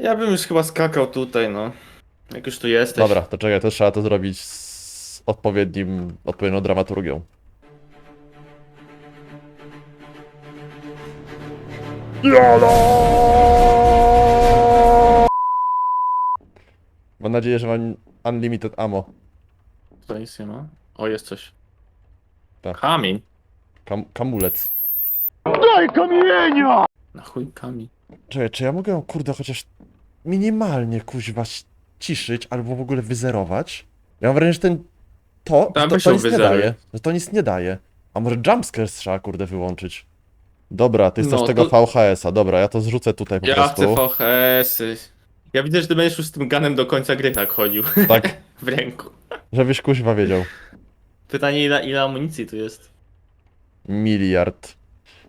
Ja bym już chyba skakał tutaj, no. Jak już tu jesteś. Dobra, to czekaj, to trzeba to zrobić z odpowiednim, odpowiednią dramaturgią. Mam nadzieję, że mam unlimited ammo. Tutaj nic nie ma. O, jest coś. Tak. Kamień. Kam kamulec. Na chuj kamień. Czekaj, czy ja mogę ją, kurde, chociaż minimalnie, kuźwa, ciszyć albo w ogóle wyzerować? Ja mam wrażenie, że ten... To, to, weź to ją nic nie wyzeruj. daje. Że to nic nie daje. A może jumpscares trzeba, kurde, wyłączyć? Dobra, ty chcesz No, tego to- VHS-a. Dobra, ja to zrzucę tutaj po Ja prostu. chcę VHS-y. Ja widzę, że ty będziesz już z tym ganem do końca gry tak chodził. Tak, w ręku. żebyś kuźwa wiedział. Pytanie, ile, ile amunicji tu jest? Miliard.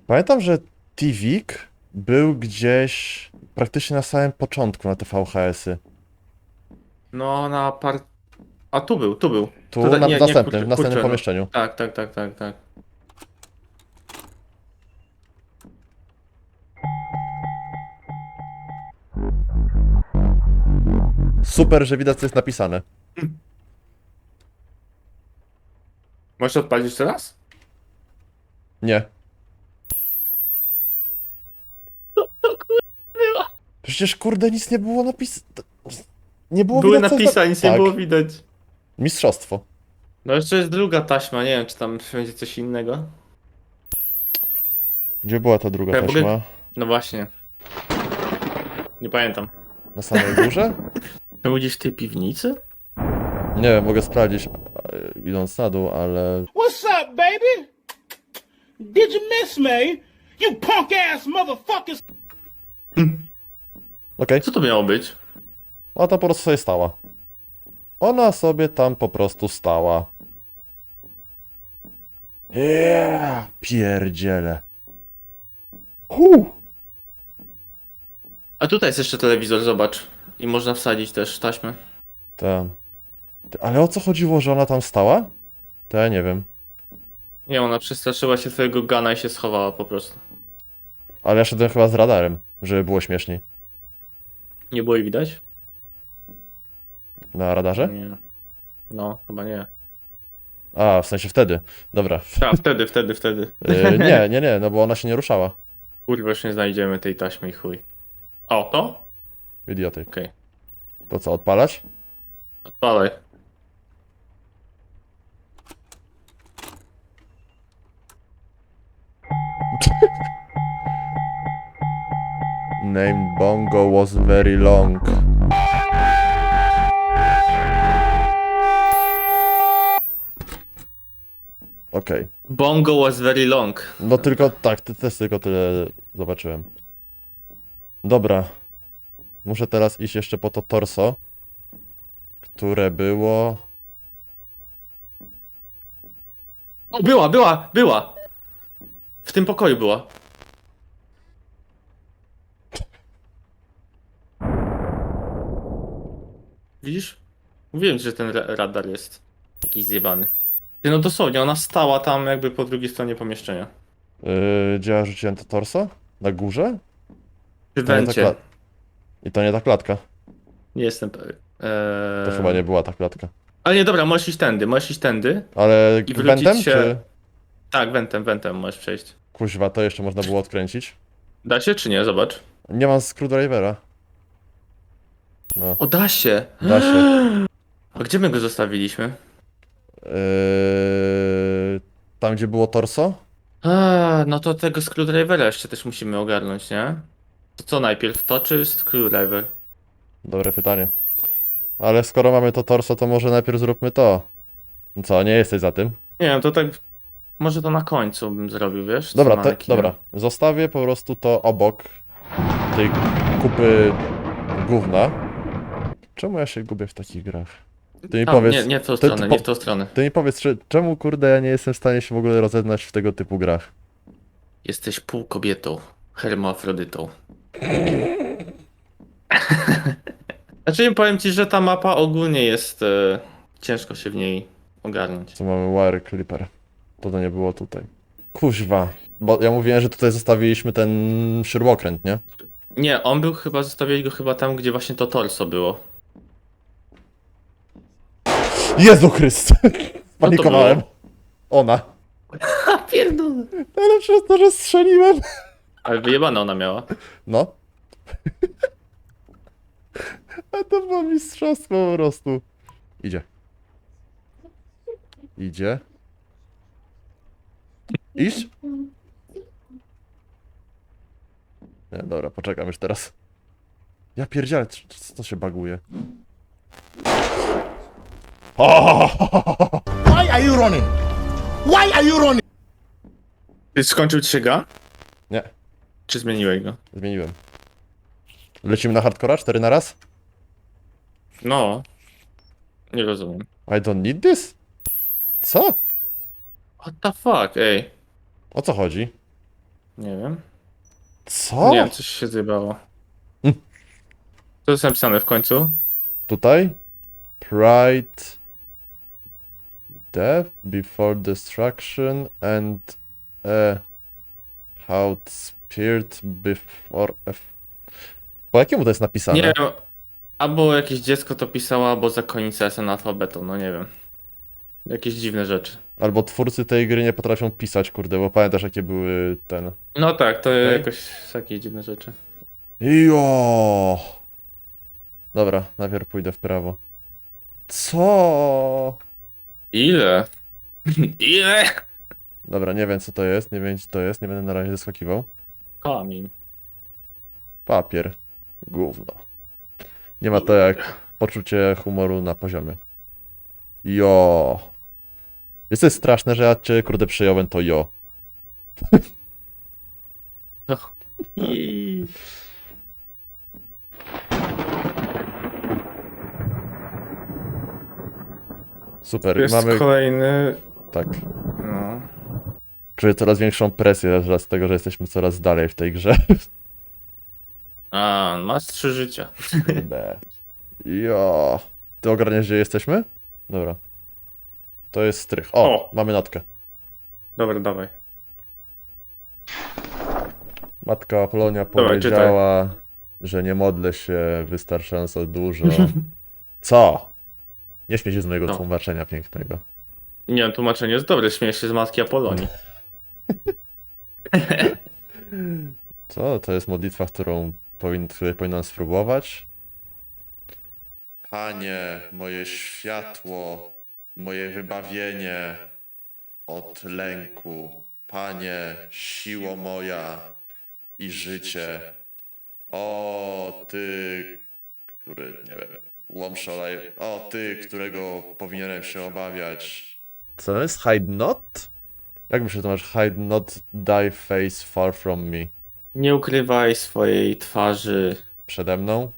Pamiętam, że TVIK był gdzieś praktycznie na samym początku na te VHS-y. No, na par... A tu był, tu był. Tu Tutaj- na, nie, nie, następnym, kurczę, w następnym kurczę, no. pomieszczeniu. Tak, tak, tak, tak, tak. Super, że widać co jest napisane. Możesz odpalić jeszcze raz? Nie. Przecież kurde nic nie było napis... Nie było Były widać, co napisy, a nic nie tak. było widać. Mistrzostwo. No jeszcze jest druga taśma, nie wiem, czy tam będzie coś innego. Gdzie była ta druga Ja w ogóle- taśma? No właśnie. Nie pamiętam. Na samej górze? To gdzieś w tej piwnicy? Nie wiem, mogę sprawdzić e, idąc na dół, ale... What's up, baby? Did you miss me? You punk ass motherfuckers! Okej. Co to miało być? Ona tam po prostu sobie stała. Ona sobie tam po prostu stała. Yeah! Pierdziele. Huh! A tutaj jest jeszcze telewizor, zobacz. I można wsadzić też taśmę. Tam. Ty, Ale o co chodziło, że ona tam stała? To ja nie wiem. Nie, ona przestraszyła się twojego gana i się schowała po prostu. Ale ja szedłem chyba z radarem, żeby było śmieszniej. Nie było jej widać? Na radarze? Nie. No, chyba nie. A, w sensie wtedy. Dobra. A, wtedy, wtedy, wtedy. Yy, nie, nie, nie, no bo ona się nie ruszała. Kurwa, już nie znajdziemy tej taśmy i chuj. O, to? Idioty. Okej. To co, odpalać? Odpalaj. Name Bongo was very long. Okej. Bongo was very long. No tylko, tak, ty też tylko tyle zobaczyłem. Dobra. Muszę teraz iść jeszcze po to torso, które było... O, była, była, była! W tym pokoju była. Widzisz? Mówiłem że ten ra- radar jest jakiś zjebany. Ty, No dosłownie, ona stała tam jakby po drugiej stronie pomieszczenia. Yy, gdzie ja rzuciłem to torso? Na górze? Przy To nie ta wencie. kla- I to nie ta klatka. Nie jestem pewien. To Eee... chyba nie była ta klatka. Ale nie, dobra, możesz iść tędy, możesz iść tędy. Ale I wrócić wentem, się- czy... Tak, wentem, wentem możesz przejść. Kuźwa, to jeszcze można było odkręcić. Da się czy nie? Zobacz. Nie mam screwdrivera. No, O, da się! da się. A gdzie my go zostawiliśmy? Yy, tam, gdzie było torso? A, no to tego screwdrivera jeszcze też musimy ogarnąć, nie? To co najpierw, to czy screwdriver? Dobre pytanie. Ale skoro mamy to torso, to może najpierw zróbmy to. No Co, nie jesteś za tym? Nie wiem, to tak... Może to na końcu bym zrobił, wiesz? co Dobra, te, manekinem. dobra. Zostawię po prostu to obok tej kupy gówna. Czemu ja się gubię w takich grach? Ty mi A, powiedz, nie, nie w tą ty- stronę, ty nie po- w tą stronę. ty mi powiedz, czy, czemu kurde ja nie jestem w stanie się w ogóle rozeznać w tego typu grach? Jesteś pół kobietą, hermafrodytą. znaczy nie powiem ci, że ta mapa ogólnie jest... E, ciężko się w niej ogarnąć. Co mamy Wire Clipper. To to nie było tutaj. Kuźwa. Bo ja mówiłem, że tutaj zostawiliśmy ten śrubokręt, nie? Nie, on był chyba, zostawiłeś go chyba tam, gdzie właśnie to torso było. Jezu Chryste! Panikowałem. Ona. A pierdolę. Ale przez to, że strzeliłem. Ale wyjebane ona miała. No. A to było mistrzostwo po prostu. Idzie. Idzie. Iść? Nie, dobra, poczekam już teraz. Ja pierdzielę, c- c- co się baguje? Why are you running? Why are you running? Ty skończył ci się ga? Nie, Czy zmieniłeś go? zmieniłem. Lecimy na hardcora? Cztery na raz? No. Nie rozumiem. I don't need this? Co? What the fuck, ej. O co chodzi? Nie wiem. Co? Nie wiem, coś się zjebało. Mm. Co jest napisane w końcu? Tutaj. Pride. Death before destruction and a hot spirit before. Po jakiemu to jest napisane? Nie wiem. Albo jakieś dziecko to pisało, albo zakonnica jest analfabetą, no nie wiem. Jakieś dziwne rzeczy. Albo twórcy tej gry nie potrafią pisać, kurde, bo pamiętasz jakie były ten. No tak, to Okej. jakoś takie dziwne rzeczy. Jo! Dobra, najpierw pójdę w prawo. Co? Ile? Ile? Dobra, nie wiem co to jest, nie wiem co to jest, nie będę na razie zaskakiwał. Kamień. Papier. Gówno. Nie ma to jak poczucie humoru na poziomie. Jo. Jest to straszne, że ja cię kurde przyjąłem to jo. I... Super, Jest mamy... kolejny. Tak. No. Czuję coraz większą presję z tego, że jesteśmy coraz dalej w tej grze. A, masz trzy życia. Kurde. Jo. Ty ogarniasz, gdzie jesteśmy? Dobra. To jest strych. O, O. mamy notkę. Dobra, dawaj. Matka Apolonia Dobra, powiedziała, że nie modlę się wystarczająco dużo. Co? Nie śmiej się z mojego No. tłumaczenia pięknego. Nie tłumaczenie jest dobre, śmieję się z matki Apolonii. Co? To jest modlitwa, którą powin, której powinnam spróbować? Panie, moje światło, moje wybawienie od lęku. Panie, siło moja i życie. O, ty, który, nie wiem, łomszolaj. O, ty, którego powinienem się obawiać. Co to jest? Hide not? Jak myślisz, to masz hide not, die face far from me? Nie ukrywaj swojej twarzy. Przede mną?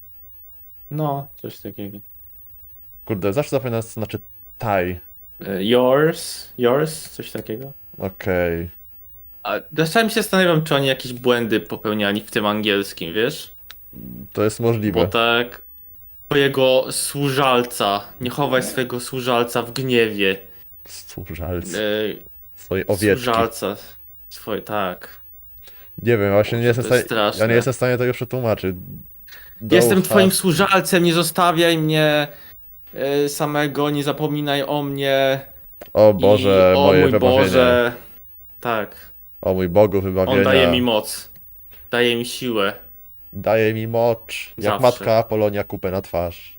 No, coś takiego. Kurde, zawsze zapominam, co znaczy tie. E, Yours? Yours? Coś takiego. Okej. A czasami się zastanawiam, czy oni jakieś błędy popełniali w tym angielskim, wiesz? To jest możliwe. Bo tak twojego służalca, nie chowaj swojego służalca w gniewie. Służalcy. E, Swoje owieczki. służalca. Swoje, tak. Nie wiem, właśnie nie jestem w stanie, ja straszne. nie jestem w stanie tego przetłumaczyć. Jestem Dołcha- twoim służalcem, nie zostawiaj mnie e, samego, nie zapominaj o mnie. O Boże, i, o moje mój wybawienie. Boże. Tak, O mój Bogu, wybawienia. on daje mi moc. Daje mi siłę. Daje mi mocz. Jak Zawsze. matka Apolonia kupę na twarz.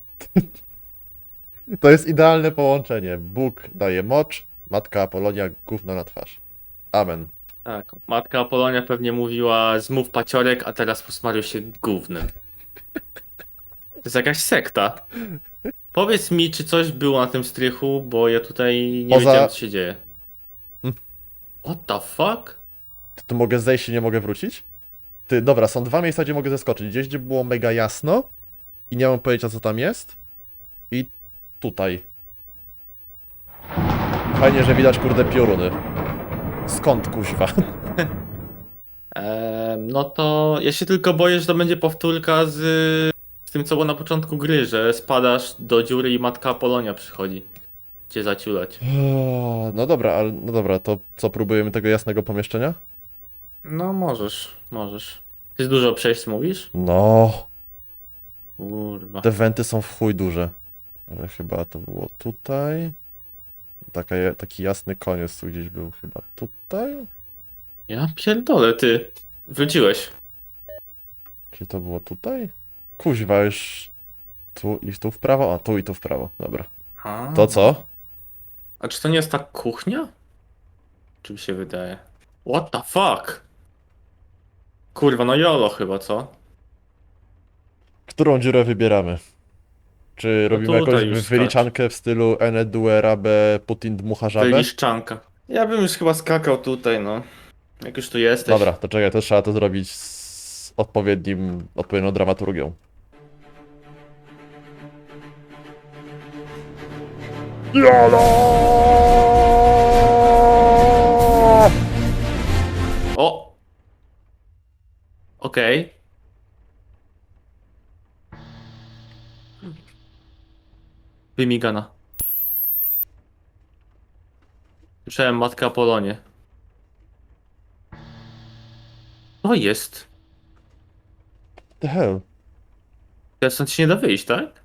to jest idealne połączenie. Bóg daje mocz, matka Apolonia gówno na twarz. Amen. Tak, matka Apolonia pewnie mówiła zmów paciorek, a teraz posmaruj się gównem. To jest jakaś sekta. Powiedz mi, czy coś było na tym strychu, bo ja tutaj nie Poza- wiedziałem, co się dzieje. Hmm. What the fuck? To, to mogę zejść i nie mogę wrócić? Ty, dobra, są dwa miejsca, gdzie mogę zeskoczyć. Gdzieś, gdzie było mega jasno i nie mam pojęcia, co tam jest. I tutaj. Fajnie, że widać, kurde, pioruny. Skąd, kuźwa? Em, no to ja się tylko boję, że to będzie powtórka z, z tym, co było na początku gry, że spadasz do dziury i matka Apolonia przychodzi cię zaciulać. O, No dobra, ale no dobra, to co, próbujemy tego jasnego pomieszczenia? No możesz, możesz. Jest dużo przejść, mówisz? No, Kurwa. te wenty są w chuj duże. Ale chyba to było tutaj. Taka, taki jasny koniec tu gdzieś był chyba tutaj. Ja pierdolę, ty. Wróciłeś. Czy to było tutaj? Kuźwa, już tu i tu w prawo, a tu i tu w prawo. Dobra. A. To co? A czy to nie jest ta kuchnia? Czy mi się wydaje? What the fuck? Kurwa, no jolo chyba, co? Którą dziurę wybieramy? Czy robimy tutaj jakąś już wyliczankę w stylu Ene due rabe Putin dmucha żabę? Wyliszczanka. Ja bym już chyba skakał tutaj, no. Jak już tu jesteś. Dobra, to czekaj, to trzeba to zrobić z odpowiednim, odpowiednią dramaturgią. YOLO! Okej. Wymigana. Słyszałem matkę Apolonie. To jest. The hell? Teraz stąd się nie da wyjść, tak?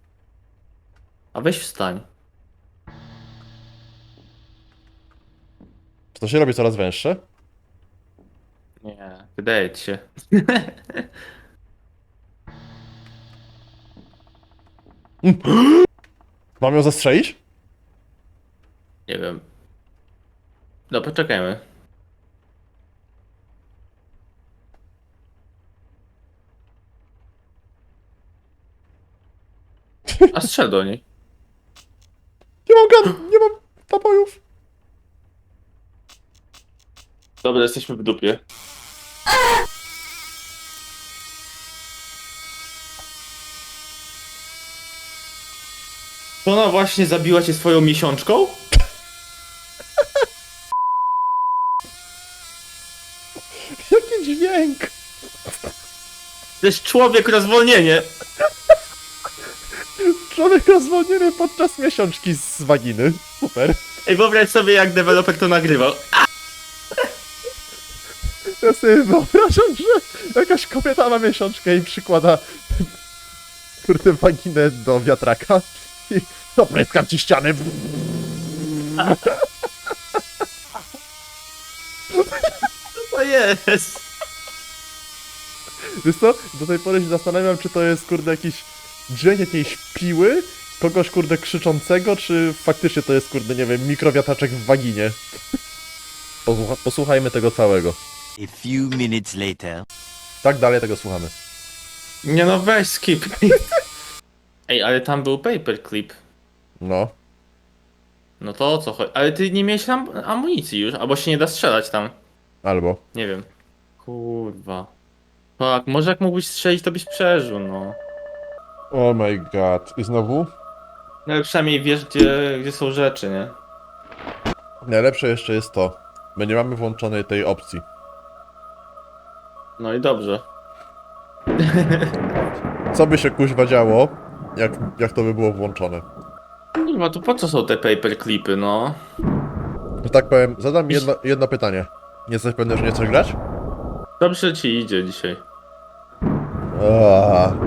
A weź wstań. Czy to się robi coraz węższe? Nie, wydaje ci się. Mam ją zastrzelić? Nie wiem. No, poczekajmy. A strzel do niej. Nie mam gan, nie mam nabojów. Dobra, jesteśmy w dupie. To ona właśnie zabiła cię swoją miesiączką? Jaki dźwięk! To jest człowiek rozwolnienie. Człowiek rozwolniony podczas miesiączki z waginy. Super. Ej, wyobraź sobie jak deweloper to nagrywał. Ja sobie wyobrażam, że jakaś kobieta ma miesiączkę i przykłada kurde waginę do wiatraka i opryskam ci ściany. To jest. Wiesz co? Do tej pory się zastanawiam, czy to jest kurde jakiś dźwięk jakiejś piły, kogoś kurde krzyczącego, czy faktycznie to jest kurde, nie wiem, mikrowiatraczek w waginie. Posłucha posłuchajmy tego całego. A few minutes later. Tak dalej tego słuchamy. Nie no, weź skip. Ej, ale tam był paperclip. No. No to o co chodzi? Ale ty nie miałeś tam amunicji już, albo się nie da strzelać tam. Albo. Nie wiem. Kurwa. Tak, może jak mógłbyś strzelić, to byś przeżył, no. Oh my god. I znowu? No ale przynajmniej wiesz, gdzie, gdzie są rzeczy, nie? Najlepsze jeszcze jest to. My nie mamy włączonej tej opcji. No i dobrze. Co by się kuźwa działo, jak, jak to by było włączone? Kurwa, to po co są te paperclipy, no? Że tak powiem, zadam jedno, jedno pytanie. Nie jesteś pewny, że nie chcesz grać? Dobrze ci idzie dzisiaj. Aaaa.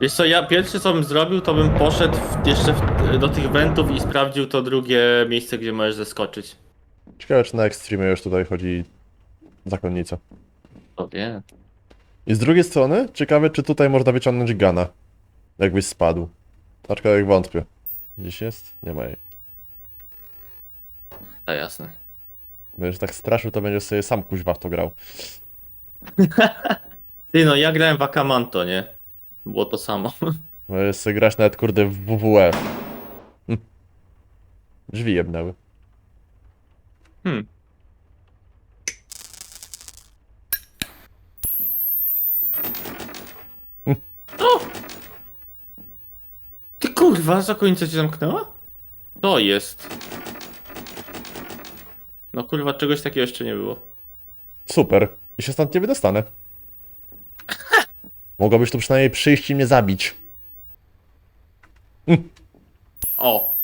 Wiesz co, ja pierwsze co bym zrobił, to bym poszedł w, jeszcze w, do tych wentów i sprawdził to drugie miejsce, gdzie możesz zeskoczyć. Ciekawe, czy na Extreme już tutaj chodzi zakonnica. To wie. I z drugiej strony, ciekawe, czy tutaj można wyciągnąć gana. Jakbyś spadł. Aczkolwiek wątpię. Gdzieś jest? Nie ma jej. A jasne. Będziesz tak straszył, to będziesz sobie sam kuźwa w to grał. Ty no, ja grałem w Akamanto, nie? Było to samo. Możesz sobie grać nawet kurde w WWE. Hm. Drzwi jebnęły. Hmm. Kurwa, za końca cię zamknęła? To jest. No kurwa, czegoś takiego jeszcze nie było. Super. I się stąd nie wydostanę. Mogłabyś tu przynajmniej przyjść i mnie zabić. O!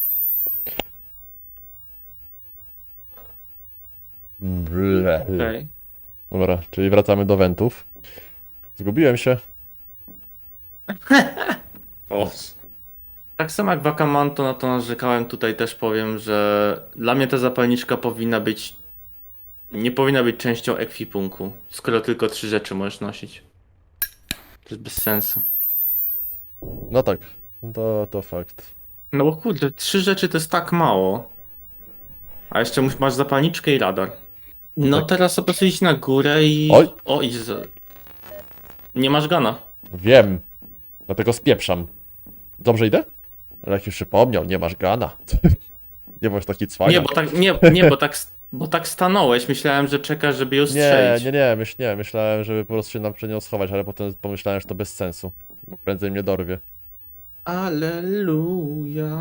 Ble. Okej. Dobra, czyli wracamy do wentów. Zgubiłem się. O. Tak samo jak Wakamanto na to narzekałem, tutaj też powiem, że dla mnie ta zapalniczka powinna być. Nie powinna być częścią ekwipunku, skoro tylko trzy rzeczy możesz nosić. To jest bez sensu. No tak, to, to fakt. No bo kurde, trzy rzeczy to jest tak mało. A jeszcze mus- masz zapalniczkę i radar. No Tak. teraz po prostu idź na górę i. Oj. O, idź za... Nie masz gana. Wiem, dlatego spieprzam. Dobrze idę? Ale jak już przypomniał, nie masz gana. nie bądź taki cwaniak. Nie, bo tak, nie, nie, bo tak, bo tak stanąłeś. Myślałem, że czekasz, żeby ją Nie, strzelić. nie, nie, myśl, nie, myślałem, żeby po prostu się nam przed nią schować, ale potem pomyślałem, że to bez sensu. Bo prędzej mnie dorwie. Aleluja,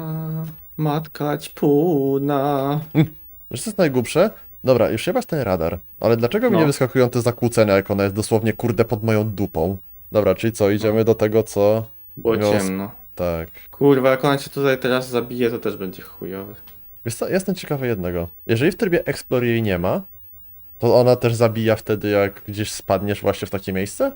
matka ćpuna. Wiesz co jest najgłupsze? Dobra, już jebać ten radar, ale dlaczego mi No. nie wyskakują te zakłócenia, jak ona jest dosłownie kurde pod moją dupą? Dobra, czyli co, idziemy do tego, co... Było Miał- ciemno. Tak. Kurwa, jak ona cię tutaj teraz zabije, to też będzie chujowy. Wiesz co, jestem ciekawy jednego. Jeżeli w trybie Explore jej nie ma, to ona też zabija wtedy, jak gdzieś spadniesz właśnie w takie miejsce? Czy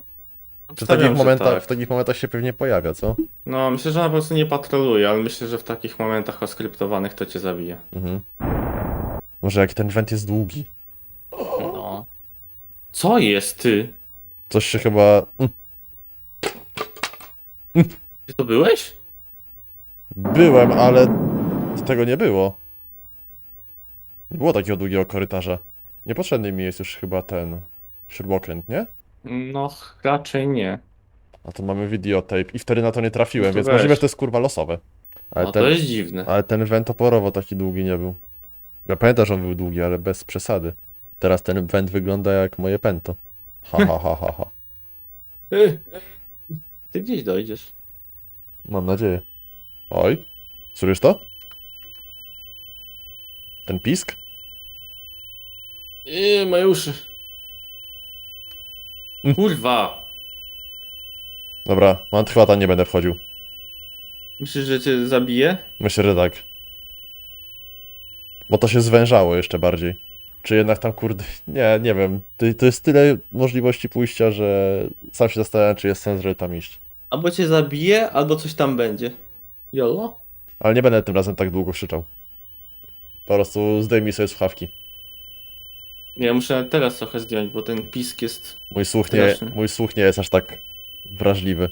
w Obstawiam, takich, że momentach, tak. w takich momentach się pewnie pojawia, co? No, myślę, że ona po prostu nie patroluje, ale myślę, że w takich momentach oskryptowanych to cię zabije. Mhm. Może jak ten węd jest długi. No. Co jest ty? Coś się chyba... Mm, Ty to byłeś? Byłem, ale tego nie było. Nie było takiego długiego korytarza. Niepotrzebny mi jest już chyba ten śrubokręt, nie? No, raczej nie. A to mamy videotape i wtedy na to nie trafiłem, No to więc weź. możliwe, że to jest kurwa losowe. Ale No ten, to jest dziwne. ale ten węd oporowo taki długi nie był. Ja pamiętam, że on był długi, ale bez przesady. Teraz ten węd wygląda jak moje pento. Ha ha ha ha ha. Ty gdzieś dojdziesz. Mam nadzieję. Oj, słyszysz to? Ten pisk? Yy, moje uszy. Mm. Kurwa. Dobra, mam chwata, nie będę wchodził. Myślisz, że cię zabije? Myślę, że tak. Bo to się zwężało jeszcze bardziej. Czy jednak tam, kurde, nie, nie wiem. To, to jest tyle możliwości pójścia, że sam się zastanawiam, czy jest sens, żeby tam iść. Albo cię zabije, albo coś tam będzie. Jolo? Ale nie będę tym razem tak długo krzyczał. Po prostu zdejmij sobie słuchawki. Nie, muszę teraz trochę zdjąć, bo ten pisk jest... Mój słuch nie, Straszny. mój słuch nie jest aż tak wrażliwy.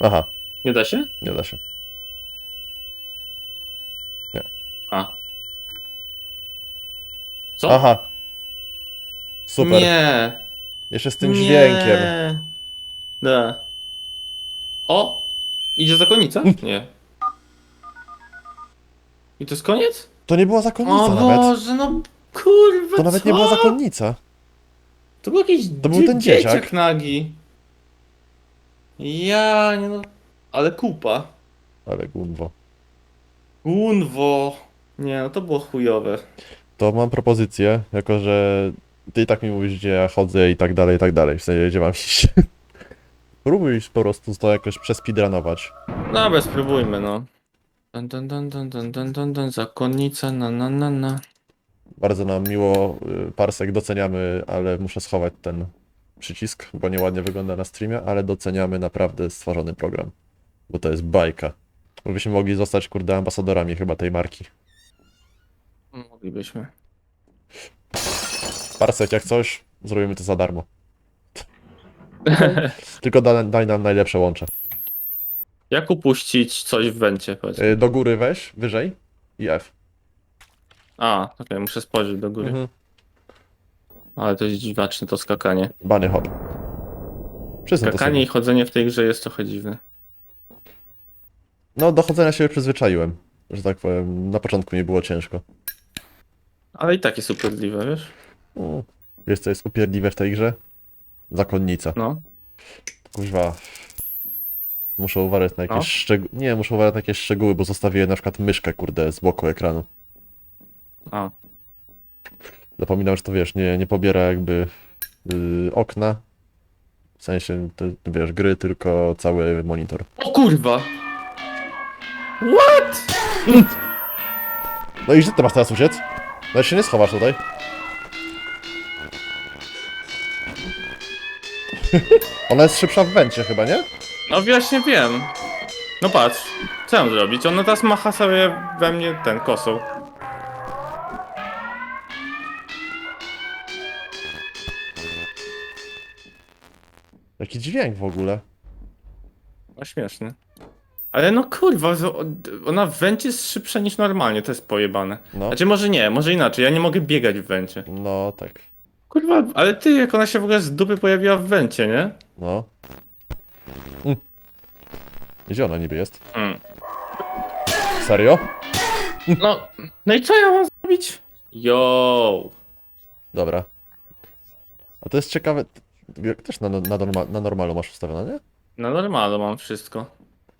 Aha, Nie da się? nie da się. A. Co? Aha. Super. Nie. Jeszcze z tym nie. dźwiękiem. Da. O! Idzie zakonnica? Nie. I to jest koniec? To nie była zakonnica o nawet. Boże, no kurwa, To nawet co? nie była zakonnica. To był jakiś To był ten dzieciak. nagi. Ja, nie no... Ale kupa. Ale gunwo. Gunwo. Nie, no to było chujowe. To mam propozycję, jako że ty i tak mi mówisz, gdzie ja chodzę i tak dalej, i tak dalej. W sensie, gdzie mam iść. Próbuj po prostu to jakoś przespeedrunować. Dobra, spróbujmy, no. Dun, dun, dun, dun, dun, dun, dun, dun, zakonnica, na, na, na, na. Bardzo nam miło, y, Parsek, doceniamy, ale muszę schować ten przycisk, bo nieładnie wygląda na streamie, ale doceniamy naprawdę stworzony program. Bo to jest bajka. Byśmy mogli zostać, kurde, ambasadorami chyba tej marki. Moglibyśmy. Parsek, jak coś, zrobimy to za darmo. Tylko da, daj nam najlepsze łącze. Jak upuścić coś w wencie, powiedz. Y, Do góry weź, wyżej i F. A, okej, muszę spojrzeć do góry. Mhm. Ale to jest dziwaczne to skakanie. Bany hop. Przyznam to Skakanie sobie. i chodzenie w tej grze jest trochę dziwne. No, do chodzenia się przyzwyczaiłem, że tak powiem. Na początku mi było ciężko. Ale i tak jest upierdliwe, wiesz? Mm. Wiesz, co jest upierdliwe w tej grze? Zakonnica. No. Kuźwa. Muszę uważać na jakieś No. szczegóły. Nie, muszę uważać na jakieś szczegóły, bo zostawiłem na przykład myszkę, kurde, z boku ekranu. A. Zapominam, że to wiesz, nie, nie pobiera jakby yy, okna. W sensie, to, wiesz, gry, tylko cały monitor. O kurwa! What? No i gdzie ty masz teraz uciec? No i się nie schowasz tutaj. Ona jest szybsza w węcie chyba, nie? No właśnie wiem. No patrz, co mam zrobić? Ona teraz macha sobie we mnie ten kosą. Jaki dźwięk w ogóle. No śmieszny. Ale no kurwa, zo- ona w węcie jest szybsza niż normalnie, to jest pojebane. No. Znaczy może nie, może inaczej, ja nie mogę biegać w węcie. No tak. Kurwa, ale ty, jak ona się w ogóle z dupy pojawiła w węcie, nie? No. Mm. Gdzie ona niby jest? Mm. Serio? No, no i co ja mam zrobić? Yo. Dobra. A to jest ciekawe. Jak też na, na, norma, na normalu masz ustawione, nie? Na normalu mam wszystko.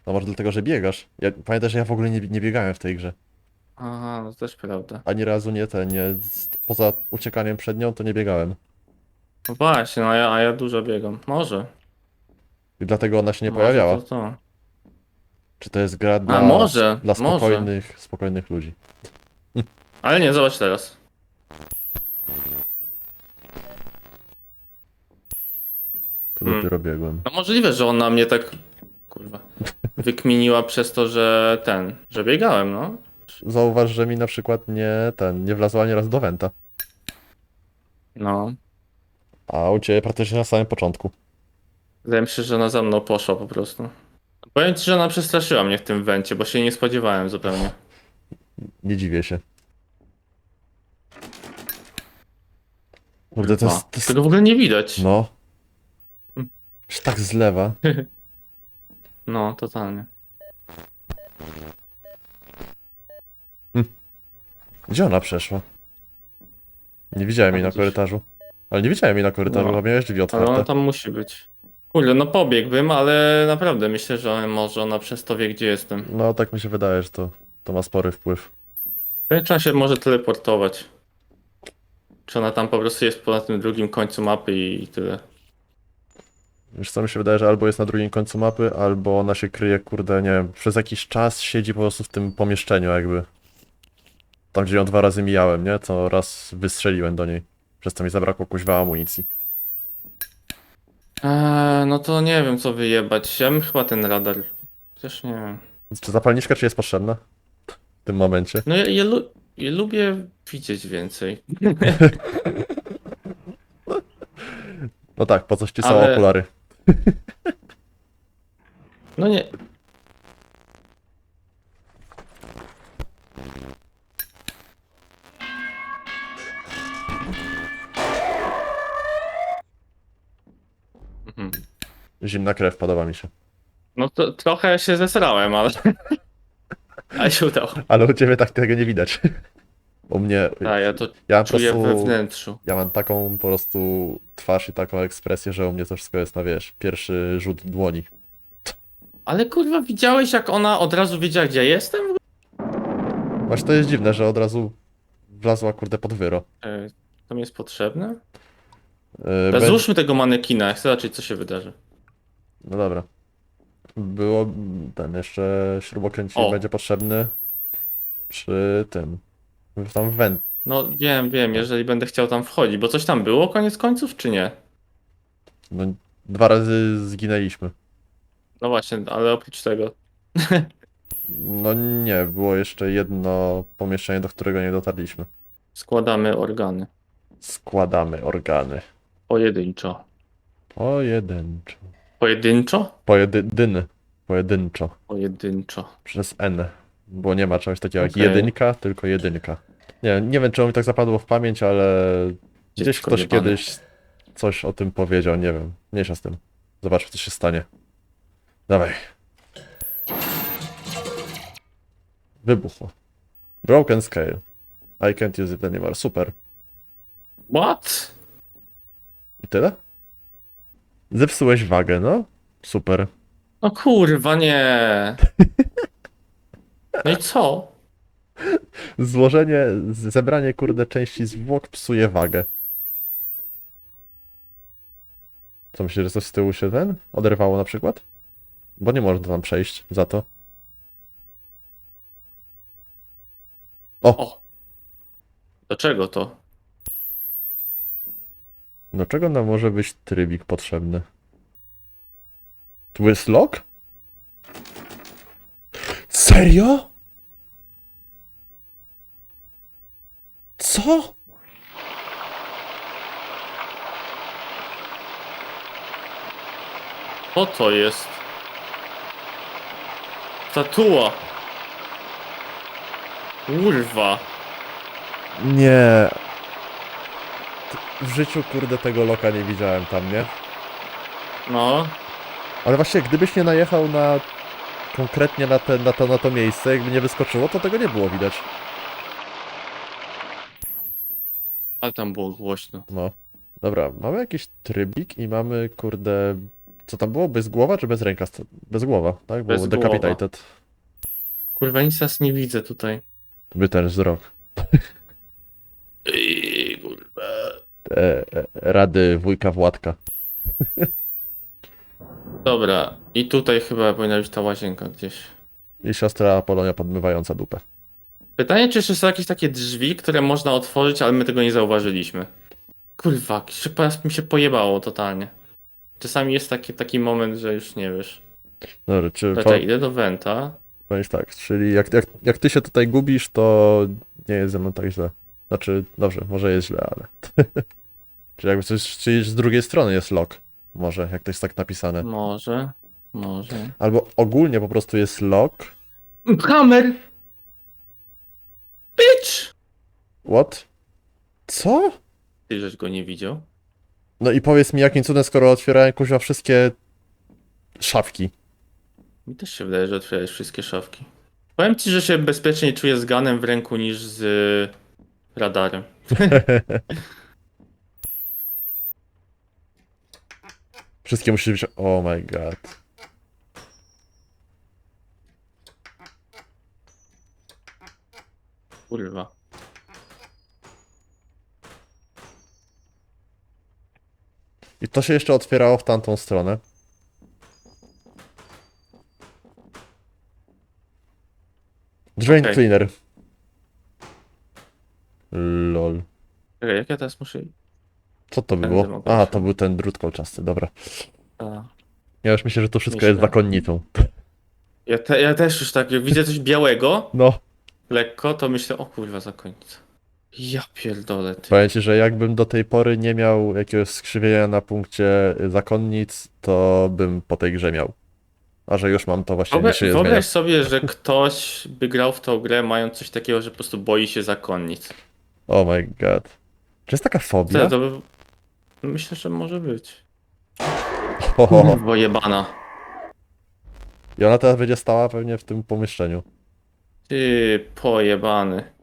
No może dlatego, że biegasz. Ja, pamiętaj, że ja w ogóle nie, nie biegałem w tej grze. Aha, no też prawda. Ani razu nie te, nie. z- Poza uciekaniem przed nią to nie biegałem. No właśnie, no a ja, a ja dużo biegam. Może. I dlatego ona się nie może pojawiała. To, to. Czy to jest gra dla, może, dla może. spokojnych, spokojnych ludzi? Ale nie, zobacz teraz. To Hmm. dopiero biegłem. No możliwe, że ona mnie tak, kurwa, wykminiła przez to, że ten, że biegałem, no. Zauważ, że mi na przykład nie ten, nie wlazła ani raz do Wenta. No. A u ciebie praktycznie na samym początku. Wydaje mi się, że ona za mną poszła po prostu. Powiem ci, że ona przestraszyła mnie w tym wencie, bo się nie spodziewałem zupełnie. Nie dziwię się. Kurde, to jest, to jest... Tego w ogóle nie widać. No. Hmm. Już tak z lewa. No, totalnie. Gdzie ona przeszła? Nie widziałem jej na Gdzieś. korytarzu. Ale nie widziałem jej na korytarzu, No. a miałeś drzwi Ale ona tam musi być. Kurde, no pobiegłbym, ale naprawdę myślę, że może ona przez to wie, gdzie jestem. No tak mi się wydaje, że to, to ma spory wpływ. Trzeba się może teleportować. Czy ona tam po prostu jest po na tym drugim końcu mapy i, i tyle. Wiesz co mi się wydaje, że albo jest na drugim końcu mapy, albo ona się kryje, kurde, nie wiem, przez jakiś czas siedzi po prostu w tym pomieszczeniu jakby. Tam gdzie ją dwa razy mijałem, nie? To raz wystrzeliłem do niej. Przez to mi zabrakło kuźwa amunicji. Eee, no to nie wiem co wyjebać. Ja bym chyba ten radar. Chociaż nie wiem. Czy zapalniczka czy jest potrzebna? W tym momencie. No ja, ja, lu ja lubię widzieć więcej. No tak, po coś ci są Ale- okulary. No nie. Mhm. Zimna krew, podoba mi się. No to trochę się zesrałem, ale. Ale się udało. Ale u ciebie tak tego nie widać. U mnie, Tak, ja to ja po czuję prostu, we wnętrzu. ja mam taką po prostu twarz i taką ekspresję, że u mnie to wszystko jest na, wiesz, pierwszy rzut dłoni. Ale kurwa, widziałeś jak ona od razu wiedziała, gdzie ja jestem? Właśnie to jest dziwne, że od razu wlazła, kurde, pod wyro. E, To mi jest potrzebne? Yy, Teraz bę- Złóżmy tego manekina, chcę zobaczyć, co się wydarzy. No dobra. Było ten jeszcze śrubokręcik O. będzie potrzebny przy tym. Tam węd. No wiem, wiem, jeżeli będę chciał tam wchodzić, bo coś tam było koniec końców, czy nie? No, dwa razy zginęliśmy. No właśnie, ale oprócz tego. No nie, było jeszcze jedno pomieszczenie, do którego nie dotarliśmy. Składamy organy. Składamy organy. Pojedynczo. Pojedynczo. Pojedynczo? Pojedyn. Pojedynczo. Pojedynczo. Przez N. Bo nie ma czegoś takiego jak Okej. jedynka, tylko jedynka. Nie, nie wiem, czemu mi tak zapadło w pamięć, ale gdzieś Dziecko ktoś jebane. kiedyś coś o tym powiedział, nie wiem. Mniejsza z tym. Zobaczmy, co się stanie. Dawaj. Wybuchło. Broken scale. I can't use it anymore. Super. What? I tyle? Zepsułeś wagę, no? Super. No kurwa, nie. No i co? Złożenie, zebranie kurde części zwłok psuje wagę. Co myślisz, że coś z tyłu się ten oderwało na przykład? Bo nie można tam przejść za to. O, O. Do czego to? Do czego nam może być trybik potrzebny? Tu jest log? Serio? Co? Co to jest? Statua. Kurwa. Nie. W życiu, kurde, tego loka nie widziałem tam, nie? No. Ale właśnie, gdybyś nie najechał na... Konkretnie na, te, na, to, na to miejsce, jakby nie wyskoczyło, to tego nie było widać. Ale tam było głośno. No. Dobra, mamy jakiś trybik i mamy, kurde... Co tam było? Bez głowa czy bez ręka? Bez głowa, tak? Było Bez decapitated. Kurwa, nic teraz nie widzę tutaj. By ten wzrok. E, e, rady wujka Władka. Dobra. I tutaj chyba powinna być ta łazienka gdzieś. I siostra Polonia podmywająca dupę. Pytanie, czy jeszcze są jakieś takie drzwi, które można otworzyć, ale my tego nie zauważyliśmy. Kurwa, się- teraz mi się pojebało totalnie. Czasami jest taki, taki moment, że już nie wiesz. Dobra, czy po, Czekaj, idę do Wenta. powiedz tak, czyli jak, jak, jak ty się tutaj gubisz, to nie jest ze mną tak źle. Znaczy, dobrze, może jest źle, ale... czy jakby coś, czyli z drugiej strony jest lock. Może, jak to jest tak napisane. Może, może. Albo ogólnie po prostu jest lock. Hammer! Bitch! What? Co? Ty żeś go nie widział? No i powiedz mi, jakim cudem, skoro otwierałem kuźwa wszystkie szafki. Mi też się wydaje, że otwierałeś wszystkie szafki. Powiem ci, że się bezpieczniej czuję z ganem w ręku niż z radarem. Wszystkie musi być... Oh my god. Kurwa. I to się jeszcze otwierało w tamtą stronę. Drain Okej. cleaner. Lol. Czekaj, jak ja teraz muszę... Co to było? A, się- to był ten drut kolczasty, dobra. A. Ja już myślę, że to wszystko Myślę. jest zakonnicą. Ja, te, ja też już tak, jak widzę coś białego, No, lekko, to myślę, o kurwa, zakończę. Ja pierdolę, ty. powiem ci, że jakbym do tej pory nie miał jakiegoś skrzywienia na punkcie y, zakonnic, to bym po tej grze miał. A że już mam, to właśnie nie Wyobraź, się zmienia. wyobraź sobie, że ktoś by grał w tą grę mając coś takiego, że po prostu boi się zakonnic. Oh my god. Czy jest taka fobia? To, to by... Myślę, że może być. Ho, ho, ho. Bo jebana. I ona teraz będzie stała pewnie w tym pomieszczeniu. Ty pojebany.